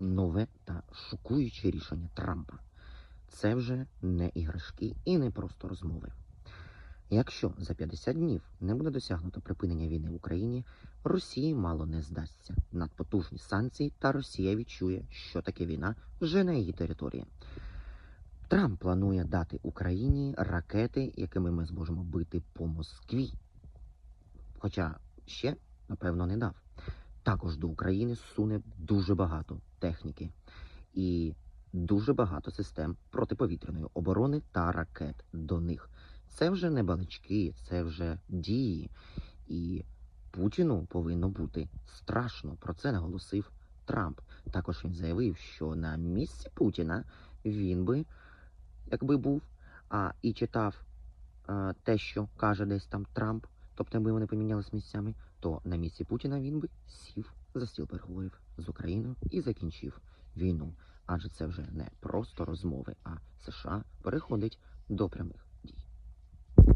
нове та шокуюче рішення Трампа. Це вже не іграшки і не просто розмови. Якщо за 50 днів не буде досягнуто припинення війни в Україні, Росії мало не здасться надпотужні санкції, та Росія відчує, що таке війна вже на її території. Трамп планує дати Україні ракети, якими ми зможемо бити по Москві. Хоча ще, напевно, не дав. Також до України суне дуже багато техніки і дуже багато систем протиповітряної оборони та ракет до них. Це вже не балачки, це вже дії. І Путіну повинно бути страшно. Про це наголосив Трамп. Також він заявив, що на місці Путіна він би, якби був, а і читав а, те, що каже десь там Трамп, тобто якби вони помінялись місцями, то на місці Путіна він би сів за стіл переговорів з Україною і закінчив війну. Адже це вже не просто розмови, а США переходить до прямих